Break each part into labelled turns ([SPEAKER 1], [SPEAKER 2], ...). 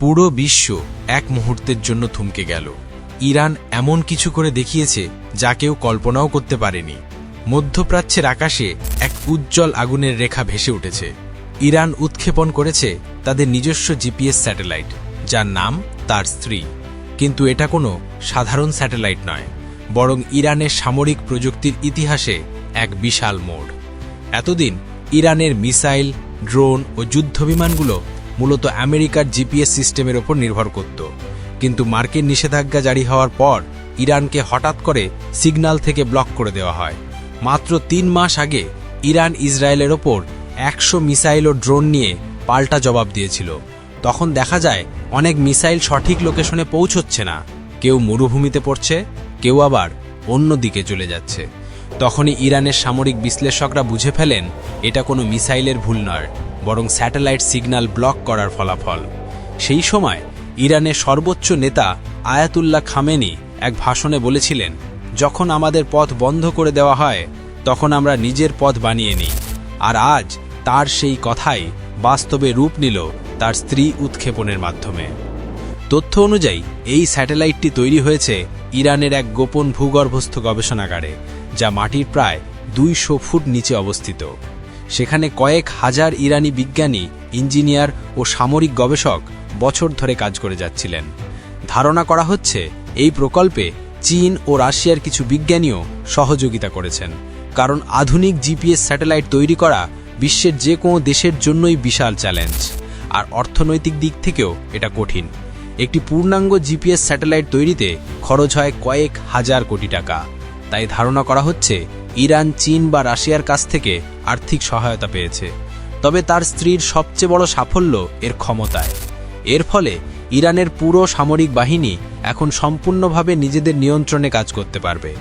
[SPEAKER 1] পুরো বিশ্ব এক মুহূর্তের জন্য থমকে গেল। ইরান এমন কিছু করে দেখিয়েছে যা কেউ কল্পনাও করতে পারেনি। মধ্যপ্রাচ্যের আকাশে এক উজ্জ্বল আগুনের রেখা ভেসে উঠেছে। ইরান উৎক্ষেপণ করেছে তাদের নিজস্ব জিপিএস স্যাটেলাইট, যার নাম তার স্ত্রী। কিন্তু এটা কোনো সাধারণ স্যাটেলাইট নয়, বরং ইরানের সামরিক প্রযুক্তির ইতিহাসে এক বিশাল মোড়। এতদিন ইরানের মিসাইল, ড্রোন ও যুদ্ধবিমানগুলো মূলত আমেরিকার জিপিএস সিস্টেমের ওপর নির্ভর করত। কিন্তু মার্কিন নিষেধাজ্ঞা জারি হওয়ার পর ইরানকে হঠাৎ করে সিগন্যাল থেকে ব্লক করে দেওয়া হয়। মাত্র তিন মাস আগে ইরান ইসরায়েলের ওপর একশো মিসাইল ও ড্রোন নিয়ে পাল্টা জবাব দিয়েছিল। তখন দেখা যায় অনেক মিসাইল সঠিক লোকেশনে পৌঁছচ্ছে না। কেউ মরুভূমিতে পড়ছে, কেউ আবার অন্য দিকে চলে যাচ্ছে। তখনই ইরানের সামরিক বিশ্লেষকরা বুঝে ফেলেন, এটা কোনো মিসাইলের ভুল নয়। বরং স্যাটেলাইট সিগন্যাল ব্লক করার ফলাফল। সেই সময় ইরানের সর্বোচ্চ নেতা আয়াতুল্লাহ খামেনি এক ভাষণে বলেছিলেন, যখন আমাদের পথ বন্ধ করে দেওয়া হয়, তখন আমরা নিজের পথ বানিয়ে নিই। আর আজ তার সেই কথাই বাস্তবে রূপ নিল তার স্ত্রী উৎক্ষেপণের মাধ্যমে। তথ্য অনুযায়ী, এই স্যাটেলাইটটি তৈরি হয়েছে ইরানের এক গোপন ভূগর্ভস্থ গবেষণাগারে, যা মাটির প্রায় দুইশো ফুট নিচে অবস্থিত। সেখানে কয়েক হাজার ইরানি বিজ্ঞানী, ইঞ্জিনিয়ার ও সামরিক গবেষক বছর ধরে কাজ করে যাচ্ছিলেন। ধারণা করা হচ্ছে, এই প্রকল্পে চীন ও রাশিয়ার কিছু বিজ্ঞানীও সহযোগিতা করেছেন। কারণ আধুনিক জিপিএস স্যাটেলাইট তৈরি করা বিশ্বের যে কোনো দেশের জন্যই বিশাল চ্যালেঞ্জ। আর অর্থনৈতিক দিক থেকেও এটা কঠিন। একটি পূর্ণাঙ্গ জিপিএস স্যাটেলাইট তৈরিতে খরচ হয় কয়েক হাজার কোটি টাকা। তাই ধারণা করা হচ্ছে ইরান, চীন বা রাশিয়ার কাছ থেকে আর্থিক সহায়তা পেয়েছে। তবে তার স্ত্রীর সবচেয়ে বড় সাফল্য এর ক্ষমতায়। এর ফলে ইরানের পুরো সামরিক বাহিনী এখন সম্পূর্ণভাবে নিজেদের নিয়ন্ত্রণে কাজ করতে পারবে।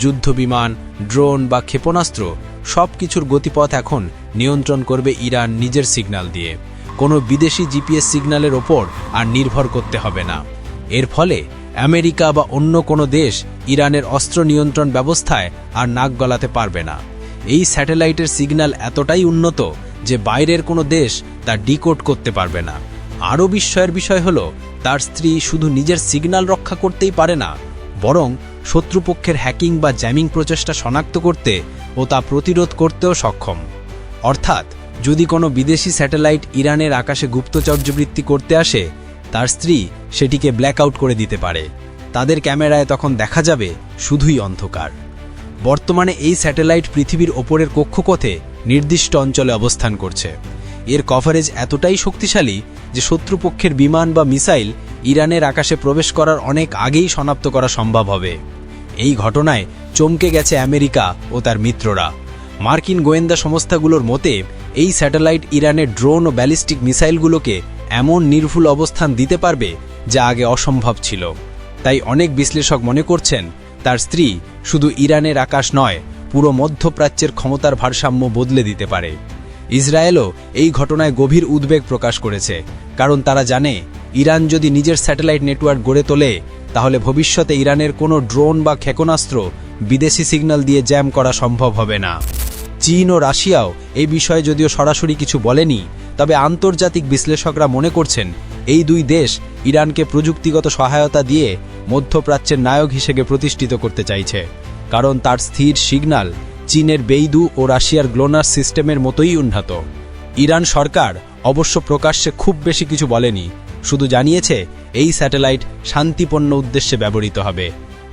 [SPEAKER 1] যুদ্ধবিমান ড্রোন বা ক্ষেপণাস্ত্র সব কিছুর গতিপথ এখন নিয়ন্ত্রণ করবে ইরান নিজের সিগন্যাল দিয়ে। কোনো বিদেশি জিপিএস সিগন্যালের ওপর আর নির্ভর করতে হবে না। এর ফলে আমেরিকা বা অন্য কোনো দেশ ইরানের অস্ত্র নিয়ন্ত্রণ ব্যবস্থায় আর নাক গলাতে পারবে না। এই স্যাটেলাইটের সিগন্যাল এতটাই উন্নত যে বাইরের কোনো দেশ তা ডিকোড করতে পারবে না। আরও বিস্ময়ের বিষয় হল, তার স্ত্রী শুধু নিজের সিগন্যাল রক্ষা করতেই পারে না, বরং শত্রুপক্ষের হ্যাকিং বা জ্যামিং প্রচেষ্টা শনাক্ত করতে ও তা প্রতিরোধ করতেও সক্ষম। অর্থাৎ, যদি কোনো বিদেশি স্যাটেলাইট ইরানের আকাশে গুপ্তচর্যবৃত্তি করতে আসে তার স্ত্রী সেটিকে ব্ল্যাকআউট করে দিতে পারে। তাদের ক্যামেরায় তখন দেখা যাবে শুধুই অন্ধকার। বর্তমানে এই স্যাটেলাইট পৃথিবীর ওপরের কক্ষপথে নির্দিষ্ট অঞ্চলে অবস্থান করছে। এর কভারেজ এতটাই শক্তিশালী যে শত্রুপক্ষের বিমান বা মিসাইল ইরানের আকাশে প্রবেশ করার অনেক আগেই শনাক্ত করা সম্ভব হবে। এই ঘটনায় চমকে গেছে আমেরিকা ও তার মিত্ররা। মার্কিন গোয়েন্দা সংস্থাগুলোর মতে, এই স্যাটেলাইট ইরানের ড্রোন ও ব্যালিস্টিক মিসাইলগুলোকে এমন নির্ভুল অবস্থান দিতে পারবে যা আগে অসম্ভব ছিল। তাই অনেক বিশ্লেষক মনে করছেন, তার স্ত্রী শুধু ইরানের আকাশ নয়, পুরো মধ্যপ্রাচ্যের ক্ষমতার ভারসাম্য বদলে দিতে পারে। ইসরায়েলও এই ঘটনায় গভীর উদ্বেগ প্রকাশ করেছে, কারণ তারা জানে, ইরান যদি নিজের স্যাটেলাইট নেটওয়ার্ক গড়ে তোলে, তাহলে ভবিষ্যতে ইরানের কোনো ড্রোন বা ক্ষেপণাস্ত্র বিদেশি সিগন্যাল দিয়ে জ্যাম করা সম্ভব হবে না। চীন ও রাশিয়াও এই বিষয়ে যদিও সরাসরি কিছু বলেনি, তবে আন্তর্জাতিক বিশ্লেষকরা মনে করছেন এই দুই দেশ ইরানকে প্রযুক্তিগত সহায়তা দিয়ে মধ্যপ্রাচ্যের নায়ক হিসেবে প্রতিষ্ঠিত করতে চাইছে, কারণ তার স্থির সিগন্যাল চীনের বেইদু ও রাশিয়ার গ্লোনার সিস্টেমের মতোই উন্নত। ইরান সরকার অবশ্য প্রকাশ্যে খুব বেশি কিছু বলেনি, শুধু জানিয়েছে এই স্যাটেলাইট শান্তিপূর্ণ উদ্দেশ্যে ব্যবহৃত হবে।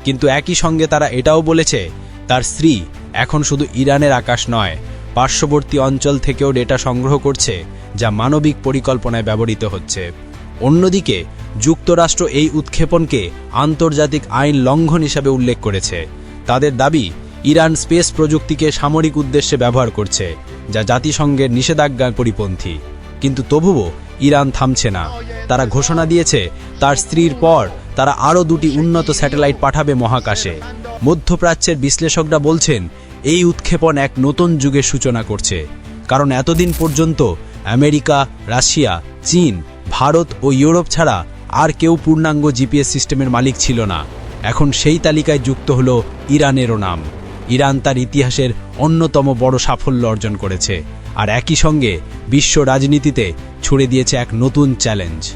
[SPEAKER 1] কিন্তু একই সঙ্গে তারা এটাও বলেছে, তার স্ত্রী এখন শুধু ইরানের আকাশ নয়, পার্শ্ববর্তী অঞ্চল থেকেও ডেটা সংগ্রহ করছে, যা মানবিক পরিকল্পনায় ব্যবহৃত হচ্ছে। অন্যদিকে, যুক্তরাষ্ট্র এই উৎক্ষেপণকে আন্তর্জাতিক আইন লঙ্ঘন হিসাবে উল্লেখ করেছে। তাদের দাবি, ইরান স্পেস প্রযুক্তিকে সামরিক উদ্দেশ্যে ব্যবহার করছে, যা জাতিসংঘের নিষেধাজ্ঞার পরিপন্থী। কিন্তু তবুও, ইরান থামছে না। তারা ঘোষণা দিয়েছে, তার স্ত্রীর পর তারা আরও দুটি উন্নত স্যাটেলাইট পাঠাবে মহাকাশে। মধ্যপ্রাচ্যের বিশ্লেষকরা বলছেন, এই উৎক্ষেপণ এক নতুন যুগের সূচনা করছে। কারণ এতদিন পর্যন্ত আমেরিকা, রাশিয়া, চীন, ভারত ও ইউরোপ ছাড়া আর কেউ পূর্ণাঙ্গ জিপিএস সিস্টেমের মালিক ছিল না। এখন সেই তালিকায় যুক্ত হল ইরানেরও নাম। ইরান তার ইতিহাসের অন্যতম বড় সাফল্য অর্জন করেছে। আর একই সঙ্গে বিশ্ব রাজনীতিতে ছুড়ে দিয়েছে এক নতুন চ্যালেঞ্জ।